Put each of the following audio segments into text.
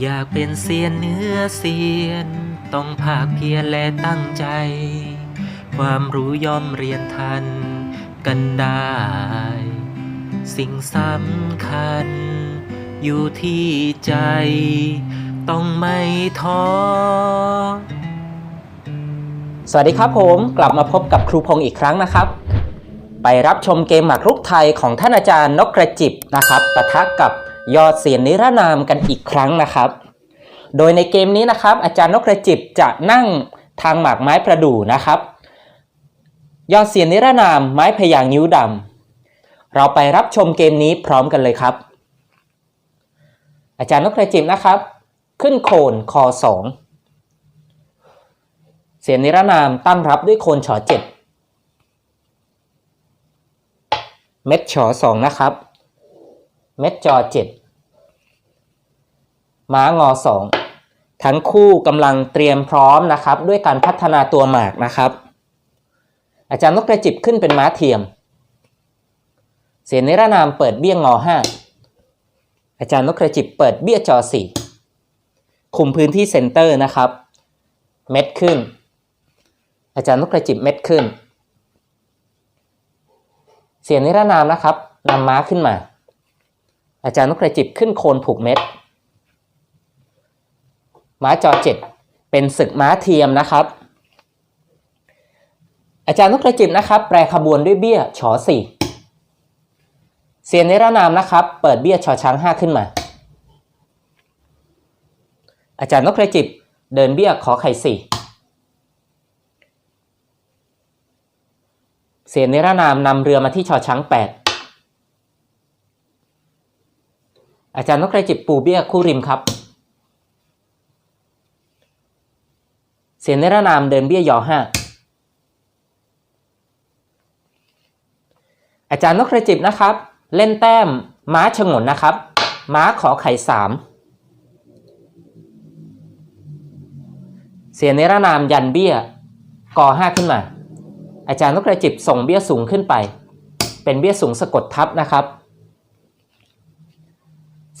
อยากเป็นเซียนเนื้อเซียน ต้องภาคเพียรและตั้งใจ ความรู้ย่อมเรียนทันกันได้ สิ่งสำคัญ อยู่ที่ใจ ต้องไม่ท้อสวัสดีครับผมกลับมาพบกับครูพงศ์อีกครั้งนะครับ ไปรับชมเกมหมากรุกไทยของท่านอาจารย์นกกระจิบนะครับปะทะกับ ยอดเสียนนิรนามกันอีกครั้งนะครับ โดยในเกมนี้นะครับ อาจารย์นกกระจิบจะนั่งทางหมากไม้ประดู่นะครับ ยอดเสียนนิรนามไม้พยางค์นิ้วดำเราไปรับชมเกมนี้พร้อมกันเลยครับ อาจารย์นกกระจิบนะครับ ขึ้นโคนคอสองเสียงนิรนามตั้งรับด้วยโคนฉอเจ็ดเม็ดฉอสองนะครับ เม็ดจอเจ็ดม้างอสองทั้งคู่กำลังเตรียมพร้อมนะครับ ด้วยการพัฒนาตัวหมากนะครับ อาจารย์นกกระจิบขึ้นเป็นม้าเทียม เสียงนิรนามเปิดเบี้ยงงอห้าอาจารย์นกกระจิบเปิดเบี้ยจอสี่คุมพื้นที่เซนเตอร์นะครับ เม็ดขึ้น อาจารย์นกกระจิบเม็ดขึ้น เสียงนิรนามนะครับนำม้าขึ้นมา อาจารย์นกกระจิบขึ้นโคนผูกเม็ด ม้าจอเจ็ดเป็นศึกม้าเทียมนะครับ อาจารย์นกกระจิบนะครับ แปรขบวนด้วยเบี้ยฉอสี่เสียงนิรนามนะครับ เปิดเบี้ยชอช้างห้าขึ้นมา อาจารย์นกกระจิบเดินเบี้ยขอไข่สี่เสียนิรนามนำเรือมาที่ชอช้างแปด อาจารย์นกกระจิบปูเบี้ยคู่ริมครับ เสียนิรนามเดินเบี้ยยอห้าอาจารย์นกกระจิบนะครับ เล่นแต้มม้าฉงนนะครับ ม้าขอไข่สามเสียนิรนามยันเบี้ยกอห้าขึ้นมา อาจารย์นกกระจิบส่งเบี้ยสูงขึ้นไป เป็นเบี้ยสูงสะกดทับนะครับ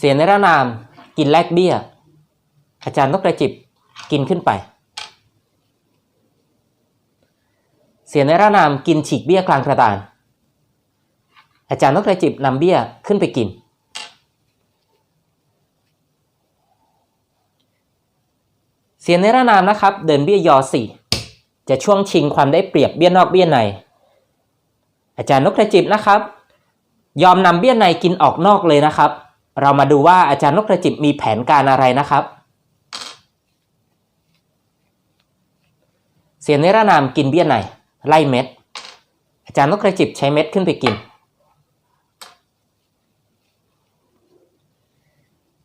เสียนิรนามกินแลกเบี้ย อาจารย์นกกระจิบกินขึ้นไป เสียนิรนามกินฉีกเบี้ยกลางกระดาน อาจารย์นกกระจิบนำเบี้ยขึ้นไปกิน เสียนิรนามนะครับ เดินเบี้ยยอสี่จะช่วงชิงความได้เปรียบเบี้ยนอกเบี้ยใน อาจารย์นกกระจิบนะครับ ยอมนำเบี้ยในกินออกนอกเลยนะครับ เรามาดูว่าอาจารย์นกกระจิบมีแผนการอะไรนะครับ เสียนิรนามกินเบี้ยในไล่เม็ด อาจารย์นกกระจิบใช้เม็ดขึ้นไปกิน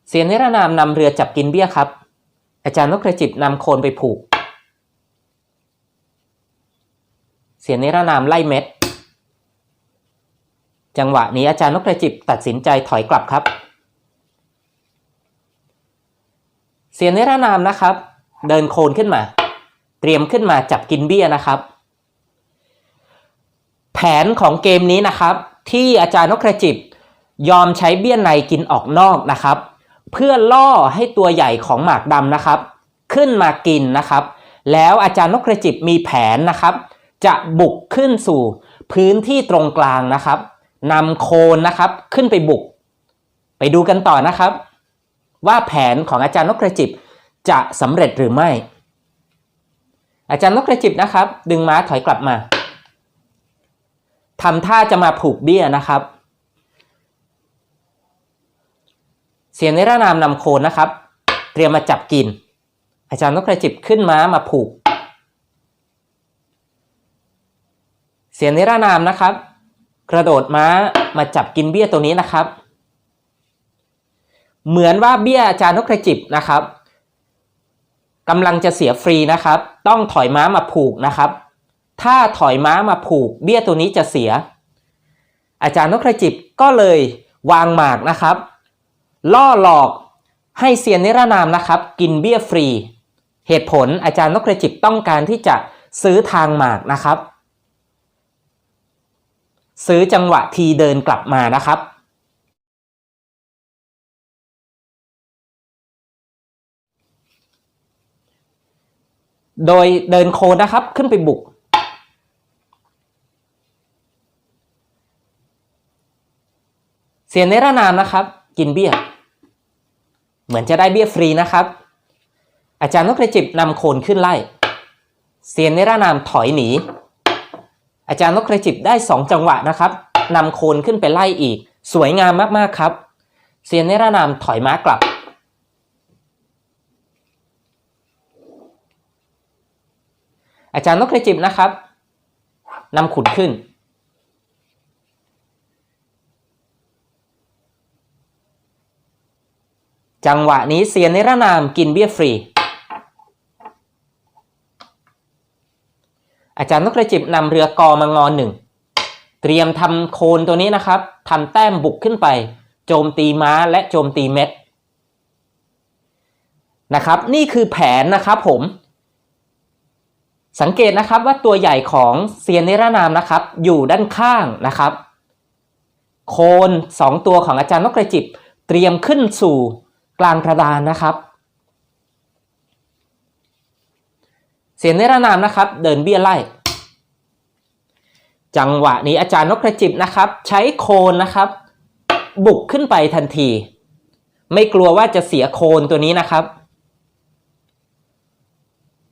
เสียนิรนามนำเรือจับกินเบี้ยครับ อาจารย์นกกระจิบนำโคนไปผูก เสียนิรนามไล่เม็ดจังหวะนี้อาจารย์นกกระจิบตัดสินใจถอยกลับครับ เสียนิรนามนะครับ เดินโคนขึ้นมา เตรียมขึ้นมาจับกินเบี้ยนะครับ แผนของเกมนี้นะครับ ที่อาจารย์นกกระจิบยอมใช้เบี้ยในกินออกนอกนะครับ เพื่อล่อให้ตัวใหญ่ของหมากดำนะครับ ขึ้นมากินนะครับ แล้วอาจารย์นกกระจิบมีแผนนะครับ จะบุกขึ้นสู่พื้นที่ตรงกลางนะครับนำโคนนะครับขึ้นไปบุก ไปดูกันต่อนะครับ ว่าแผนของอาจารย์นกกระจิบจะสำเร็จหรือไม่ อาจารย์นกกระจิบนะครับ ดึงม้าถอยกลับมาทำท่าจะมาผูกเบี้ยนะครับ เสียงนิรนามนำโคนนะครับ เตรียมมาจับกิน อาจารย์นกกระจิบขึ้นม้ามาผูก เสียงนิรนามนะครับ กระโดดม้ามาจับกินเบี้ยตัวนี้นะครับ เหมือนว่าเบี้ยอาจารย์นกกระจิบนะครับกำลังจะเสียฟรีนะครับ ต้องถอยม้ามาผูกนะครับ ถ้าถอยม้ามาผูก เบี้ยตัวนี้จะเสีย อาจารย์นกกระจิบก็เลยวางหมากนะครับ ล่อหลอกให้เซียนนิรนามนะครับ กินเบี้ยฟรี เหตุผลอาจารย์นกกระจิบต้องการที่จะซื้อทางหมากนะครับ ซื้อจังหวะทีเดินกลับมานะครับ โดยเดินโคนนะครับขึ้นไปบุก เสียนในระนามนะครับ กินเบี้ย เหมือนจะได้เบี้ยฟรีนะครับ อาจารย์นกกระจิบนำโคนขึ้นไล่ เสียนในระนามถอยหนี อาจารย์นกกระจิบได้สองจังหวะนะครับนำโคนขึ้นไปไล่อีก สวยงามมากๆครับ เสียนในระนามถอยม้ากลับ อาจารย์นกกระจิบนะครับนำขุนขึ้น จังหวะนี้เสียนในระนามกินเบี้ยฟรี อาจารย์นกกระจิบนำเรือกอมางอนหนึ่ง เตรียมทำโคนตัวนี้นะครับทำแต้มบุกขึ้นไป โจมตีม้าและโจมตีเม็ดนะครับ นี่คือแผนนะครับผม สังเกตนะครับว่าตัวใหญ่ของเซียนนิรนามนะครับ อยู่ด้านข้างนะครับ โคนสองตัวของอาจารย์นกกระจิบ เตรียมขึ้นสู่กลางกระดานนะครับ เสียนนิรนามนะครับ เดินเบี้ยไล่ จังหวะนี้อาจารย์นกกระจิบนะครับ ใช้โคนนะครับ บุกขึ้นไปทันที ไม่กลัวว่าจะเสียโคนตัวนี้นะครับ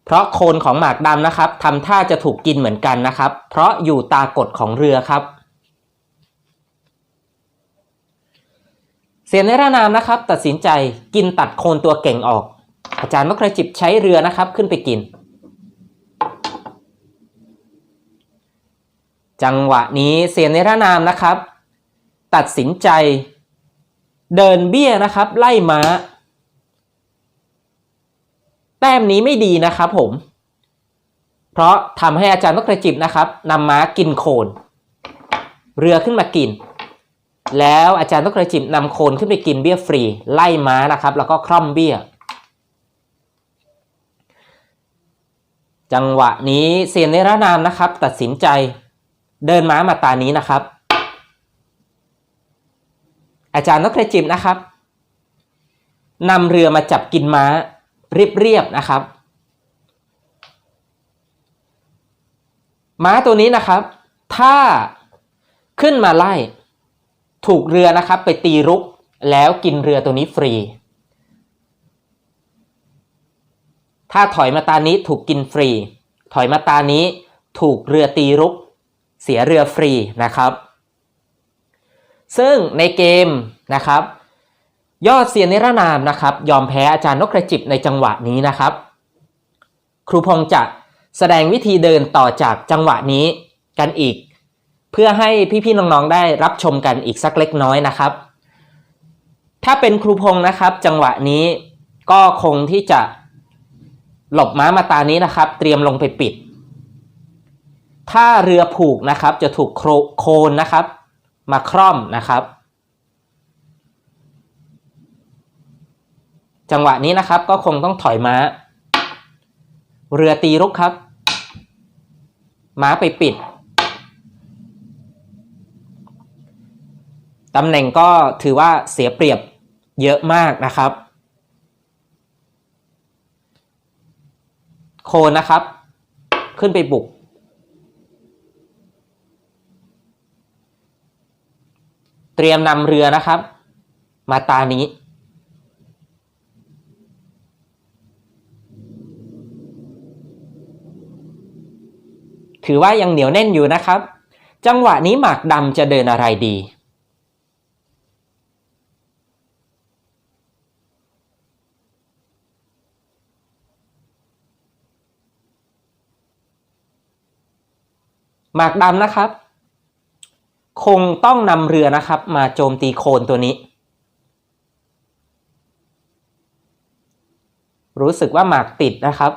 เพราะโคนของหมากดำนะครับทำท่าจะถูกกินเหมือนกันนะครับ เพราะอยู่ตากฎของเรือครับ เสียนในระนามนะครับ ตัดสินใจกินตัดโคนตัวเก่งออก อาจารย์นกกระจิบใช้เรือนะครับขึ้นไปกิน จังหวะนี้เสียนในระนามนะครับ ตัดสินใจ เดินเบี้ยนะครับ ไล่ม้า แต้มนี้ไม่ดีนะครับผม เพราะทำให้อาจารย์นกกระจิบนะครับนำม้ากินโคน เรือขึ้นมากิน แล้วอาจารย์นกกระจิบนำโคนขึ้นไปกินเบี้ยฟรี ไล่ม้านะครับ แล้วก็คร่อมเบี้ย จังหวะนี้เซียนในระนามนะครับ ตัดสินใจเดินม้ามาตานี้นะครับ อาจารย์นกกระจิบนะครับนำเรือมาจับกินม้า เรียบๆนะครับ ม้าตัวนี้นะครับ ถ้าขึ้นมาไล่ ถูกเรือนะครับ ไปตีรุกแล้วกินเรือตัวนี้ฟรี ถ้าถอยมาตานี้ถูกกินฟรี ถอยมาตานี้ถูกเรือตีรุก เสียเรือฟรีนะครับ ซึ่งในเกมนะครับ ยอดเซียนนิรนามนะครับ ยอมแพ้อาจารย์นกกระจิบในจังหวะนี้นะครับ ครูพงษ์จะแสดงวิธีเดินต่อจากจังหวะนี้กันอีก เพื่อให้พี่ๆน้องๆได้รับชมกันอีกสักเล็กน้อยนะครับ ถ้าเป็นครูพงษ์นะครับ จังหวะนี้ก็คงที่จะหลบม้ามาตานี้นะครับ เตรียมลงไปปิด ถ้าเรือผูกนะครับ จะถูกโครโคนนะครับ มาคร่อมนะครับ จังหวะนี้นะครับก็คงต้องถอยม้า เรือตีรุกครับ ม้าไปปิด ตำแหน่งก็ถือว่าเสียเปรียบเยอะมากนะครับ โคนนะครับ ขึ้นไปบุก เตรียมนำเรือนะครับ มาตานี้ ถือว่ายังเหนียวแน่นอยู่นะครับ จังหวะนี้หมากดำจะเดินอะไรดี หมากดำนะครับ คงต้องนำเรือนะครับ มาโจมตีโคนตัวนี้ รู้สึกว่าหมากติดนะครับ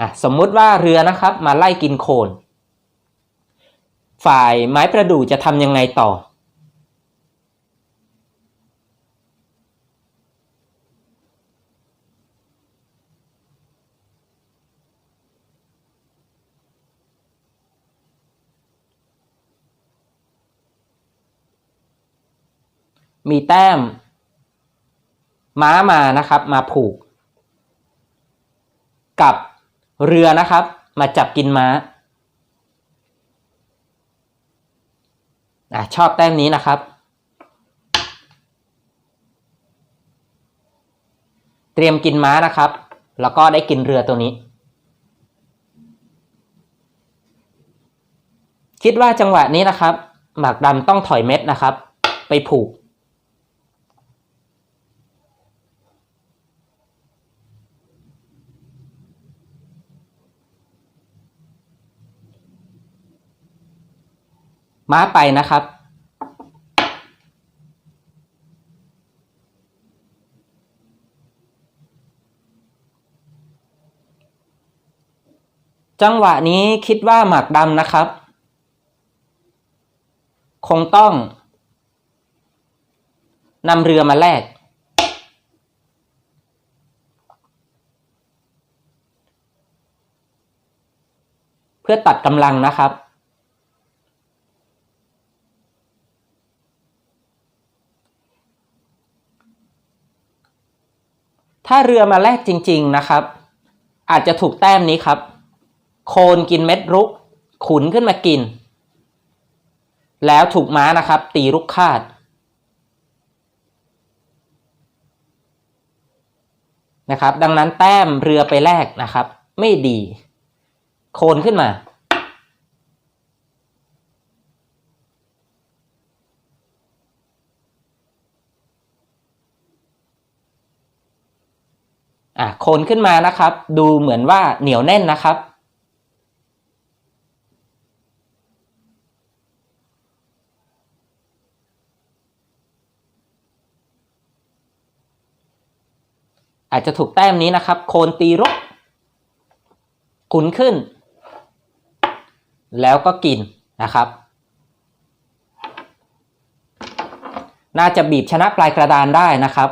อะสมมุติว่าเรือนะครับมาไล่กินโคนฝ่ายไม้ประดู่จะทำยังไงต่อ มีแต้ม ม้ามานะครับ มาผูก กับ เรือนะครับ มาจับกินม้าอชอบแต้มนี้นะครับ เตรียมกินม้านะครับ แล้วก็ได้กินเรือตัวนี้ คิดว่าจังหวะนี้นะครับ หมากดำต้องถอยเม็ดนะครับ ไปผูก ม้าไปนะครับ จังหวะนี้คิดว่าหมากดำนะครับ คงต้องนำเรือมาแลกเพื่อตัดกำลังนะครับ ถ้าเรือมาแลกจริง ๆนะครับ อาจจะถูกแต้มนี้ครับ โคนกินเม็ดรุก ขุนขึ้นมากิน แล้วถูกม้านะครับ ตีรุกคาด นะครับ ดังนั้นแต้มเรือไปแลกนะครับ ไม่ดี โคนขึ้นมา อะโคนขึ้นมานะครับ ดูเหมือนว่าเหนียวแน่นนะครับ อาจจะถูกแต้มนี้นะครับ โคนตีรุกขุนขึ้น แล้วก็กินนะครับ น่าจะบีบชนะปลายกระดานได้นะครับ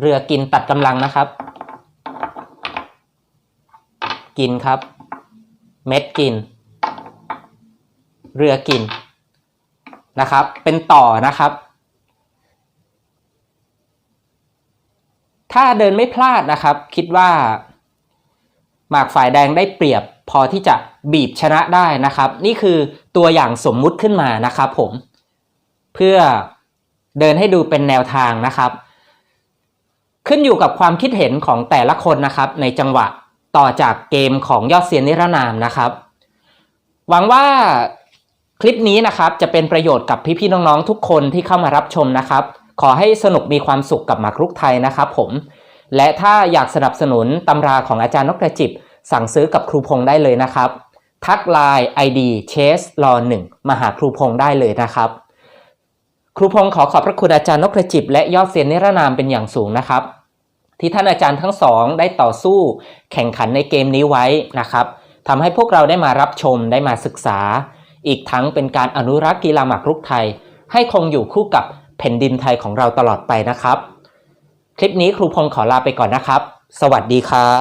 เรือกินตัดกำลังนะครับ กินครับ เม็ดกิน เรือกินนะครับ เป็นต่อนะครับ ถ้าเดินไม่พลาดนะครับ คิดว่าหมากฝ่ายแดงได้เปรียบพอที่จะบีบชนะได้นะครับ นี่คือตัวอย่างสมมุติขึ้นมานะครับผม เพื่อเดินให้ดูเป็นแนวทางนะครับ ขึ้นอยู่กับความคิดเห็นของแต่ละคนนะครับในจังหวะต่อจากเกมของยอดเซียนนิรนามนะครับ หวังว่าคลิปนี้นะครับจะเป็นประโยชน์กับพี่ๆน้องๆทุกคนที่เข้ามารับชมนะครับ ขอให้สนุกมีความสุขกับหมากรุกไทยนะครับผม และถ้าอยากสนับสนุนตำราของอาจารย์นกกระจิบ สั่งซื้อกับครูพงษ์ได้เลยนะครับ ทักไลน์ ID chase รอหนึ่งมาหาครูพงษ์ได้เลยนะครับ ครูพงษ์ขอขอบพระคุณอาจารย์นกกระจิบ และยอดเซียนนิรนามเป็นอย่างสูงนะครับ ที่ท่านอาจารย์ทั้งสองได้ต่อสู้แข่งขันในเกมนี้ไว้นะครับทำให้พวกเราได้มารับชมได้มาศึกษา อีกทั้งเป็นการอนุรักษ์กีฬาหมากรุกไทย ให้คงอยู่คู่กับแผ่นดินไทยของเราตลอดไปนะครับ คลิปนี้ครูพงศ์ขอลาไปก่อนนะครับ สวัสดีครับ